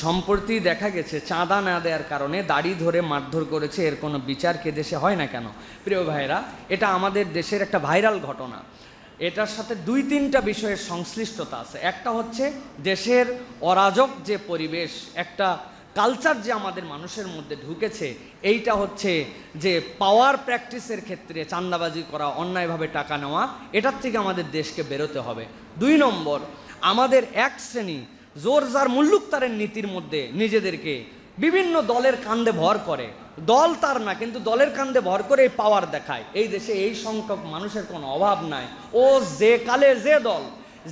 সম্প্রতি দেখা গেছে, চাঁদা না দেওয়ার কারণে দাড়ি ধরে মারধর করেছে, এর কোনো বিচার কে দেশে হয় না কেন? প্রিয় ভাইরা এটা আমাদের দেশের একটা ভাইরাল ঘটনা। এটার সাথে দুই তিনটা বিষয়ের সংশ্লিষ্টতা আছে। একটা হচ্ছে দেশের অরাজক যে পরিবেশ, একটা কালচার যে আমাদের মানুষের মধ্যে ঢুকেছে, এইটা হচ্ছে যে পাওয়ার প্র্যাকটিসের ক্ষেত্রে চান্দাবাজি করা, অন্যায়ভাবে টাকা নেওয়া, এটার থেকে আমাদের দেশকে বেরোতে হবে। দুই নম্বর, আমাদের এক শ্রেণি জোর যার মুল্লুকতারের নীতির মধ্যে নিজেদেরকে বিভিন্ন দলের কান্দে ভর করে। দল তার না, কিন্তু দলের কান্দে ভর করে এই পাওয়ার দেখায়। এই দেশে এই সংখ্যক মানুষের কোনো অভাব নাই। ও যে কালে যে দল,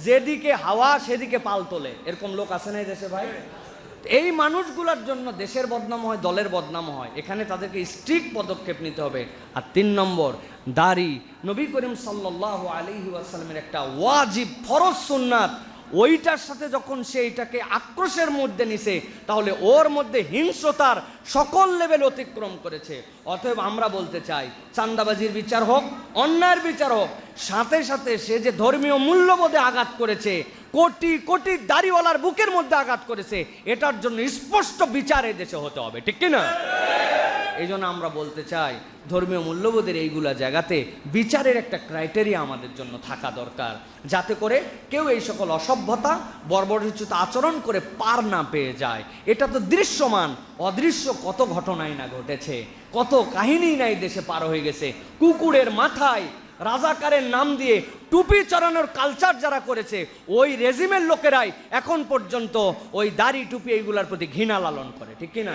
যেদিকে হাওয়া সেদিকে পাল তোলে। এরকম লোক আছে না এই দেশে ভাই? এই মানুষগুলোর জন্য দেশের বদনাম হয়, দলের বদনাম হয়। এখানে তাদেরকে স্ট্রিক্ট পদক্ষেপ নিতে হবে। আর তিন নম্বর, দাড়ি। নবী করিম সাল্লাহ আলহি আসালামের একটা ওয়াজিব, ফরজ সুন্নাত ওইটার সাথে যখন সে এটাকে আক্রোশের মধ্যে নিছে, তাহলে ওর মধ্যে হিংস্রতার সকল লেভেল অতিক্রম করেছে। অতএব আমরা বলতে চাই চান্দাবাজির বিচার হোক, অন্যায়ের বিচার হোক, সাথে সাথে সে যে ধর্মীয় মূল্যবোধে আঘাত করেছে, কোটি কোটি দাড়িওয়ালার বুকের মধ্যে আঘাত করেছে, এটার জন্য স্পষ্ট বিচার এ দেশে হতে হবে, ঠিক কিনা? এই আমরা বলতে চাই, ধর্মীয় মূল্যবোধের এইগুলা জায়গাতে বিচারের একটা ক্রাইটেরিয়া আমাদের জন্য থাকা দরকার। যাতে করে কেউ এই সকল অসভ্যতা, বর্বরচিত আচরণ করে পার না পেয়ে যায়। এটা তো দৃশ্যমান, অদৃশ্য কত ঘটনাই না ঘটেছে, কত কাহিনী নাই দেশে পার হয়ে গেছে। কুকুরের মাথায় রাজাকারের নাম দিয়ে টুপি চড়ানোর কালচার যারা করেছে, ওই রেজিমের লোকেরাই এখন পর্যন্ত ওই দাড়ি টুপি এইগুলার প্রতি ঘৃণা লালন করে, ঠিক কিনা?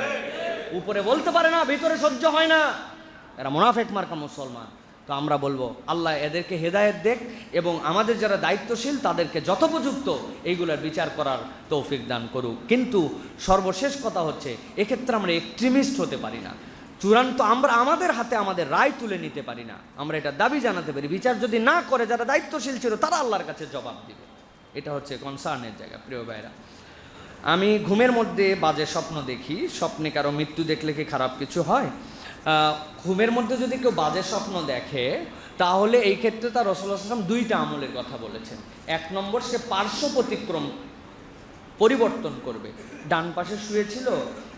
উপরে বলতে পারে না, ভিতরে সহ্য হয় না। এরা মোনাফেক মার্কা মুসলমান। তো আমরা বলব, আল্লাহ এদেরকে হেদায়েত দেখ এবং আমাদের যারা দায়িত্বশীল, তাদেরকে যথোপযুক্ত এইগুলোর বিচার করার তৌফিক দান করুক। কিন্তু সর্বশেষ কথা হচ্ছে, এক্ষেত্রে আমরা এক্সট্রিমিস্ট হতে পারি না। চূড়ান্ত আমরা, আমাদের হাতে আমাদের রায় তুলে নিতে পারি না। আমরা এটা দাবি জানাতে পারি, বিচার যদি না করে, যারা দায়িত্বশীল ছিল, তারা আল্লাহর কাছে জবাব দিবে। এটা হচ্ছে কনসার্নের জায়গা, প্রিয় ভাইরা আমি ঘুমের মধ্যে বাজে স্বপ্ন দেখি, স্বপ্নে কারও মৃত্যু দেখলে কি খারাপ কিছু হয়? ঘুমের মধ্যে যদি কেউ বাজে স্বপ্ন দেখে, তাহলে এই ক্ষেত্রে তার রসুল্লাহাম দুইটা আমলের কথা বলেছেন। এক নম্বর, সে পার্শ্ব প্রতিক্রম পরিবর্তন করবে। ডান পাশে শুয়েছিল,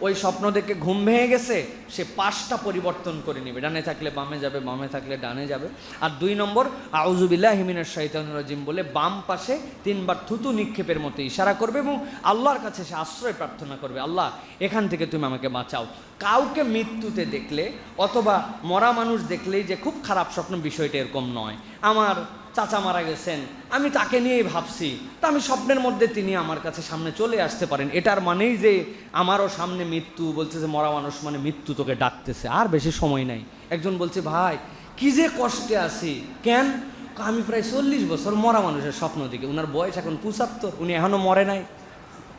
ওই স্বপ্ন দেখে ঘুম ভেঙে গেছে, সে পাশটা পরিবর্তন করে নিবে। ডানে থাকলে বামে যাবে, বামে থাকলে ডানে যাবে। আর দুই নম্বর আউজুবিল্লাহ হিমিনের শৈতান রাজিম বলে বাম পাশে তিনবার থুতু নিক্ষেপের মতো ইশারা করবে এবং আল্লাহর কাছে সে আশ্রয় প্রার্থনা করবে, আল্লাহ, এখান থেকে তুমি আমাকে বাঁচাও। কাউকে মৃত্যুতে দেখলে অথবা মরা মানুষ দেখলেই যে খুব খারাপ স্বপ্ন, বিষয়টা এরকম নয়। আমার চাচা মারা গেছেন। আমি তাকে নিয়েই ভাবছি। তা আমি স্বপ্নের মধ্যে তিনি আমার কাছে সামনে চলে আসতে পারেন। এটার মানেই যে আমারও সামনে মৃত্যু, বলছে যে মরা মানুষ মানে মৃত্যু তোকে ডাকতেছে। আর বেশি সময় নাই। একজন বলছে, ভাই, কি যে কষ্টে আছি। কেন? আমি প্রায় চল্লিশ বছর মরা মানুষের স্বপ্ন দেখি। ওনার বয়স এখন পঁচাত্তর। উনি এখনও মরে নাই।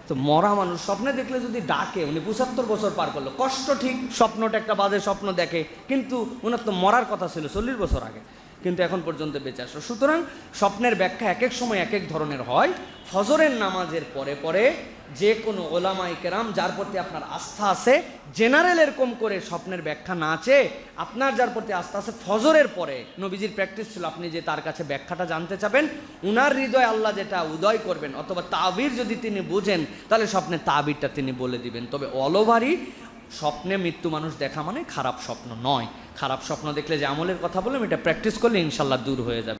তো মরা মানুষ স্বপ্নে দেখলে যদি ডাকে, উনি পঁচাত্তর বছর পার করল। কষ্ট ঠিক, স্বপ্নটা একটা বাজে স্বপ্ন দেখে। কিন্তু ওনার তো মরার কথা ছিল চল্লিশ বছর আগে। কিন্তু এখন পর্যন্ত বেঁচে আসো সুতরাং স্বপ্নের ব্যাখ্যা এক এক সময় এক এক ধরনের হয়। ফজরের নামাজের পরে পরে যে কোনো ওলামাই কেরাম যার প্রতি আপনার আস্থা আছে জেনারেল এরকম করে স্বপ্নের ব্যাখ্যা না চেয়ে আপনার যার প্রতি আস্থা আছে, ফজরের পরে নবীজির প্র্যাকটিস ছিল আপনি যে তার কাছে ব্যাখ্যাটা জানতে চাবেন, উনার হৃদয় আল্লাহ যেটা উদয় করবেন অথবা তাবির যদি তিনি বুঝেন, তাহলে স্বপ্নের তাবিরটা তিনি বলে দিবেন। তবে অলভারই স্বপ্নে মৃত্যু মানুষ দেখা মানে খারাপ স্বপ্ন নয়। খারাপ স্বপ্ন দেখলে যে আমলের কথা বললাম, এটা প্র্যাকটিস করলে ইনশাল্লাহ দূর হয়ে যাবে।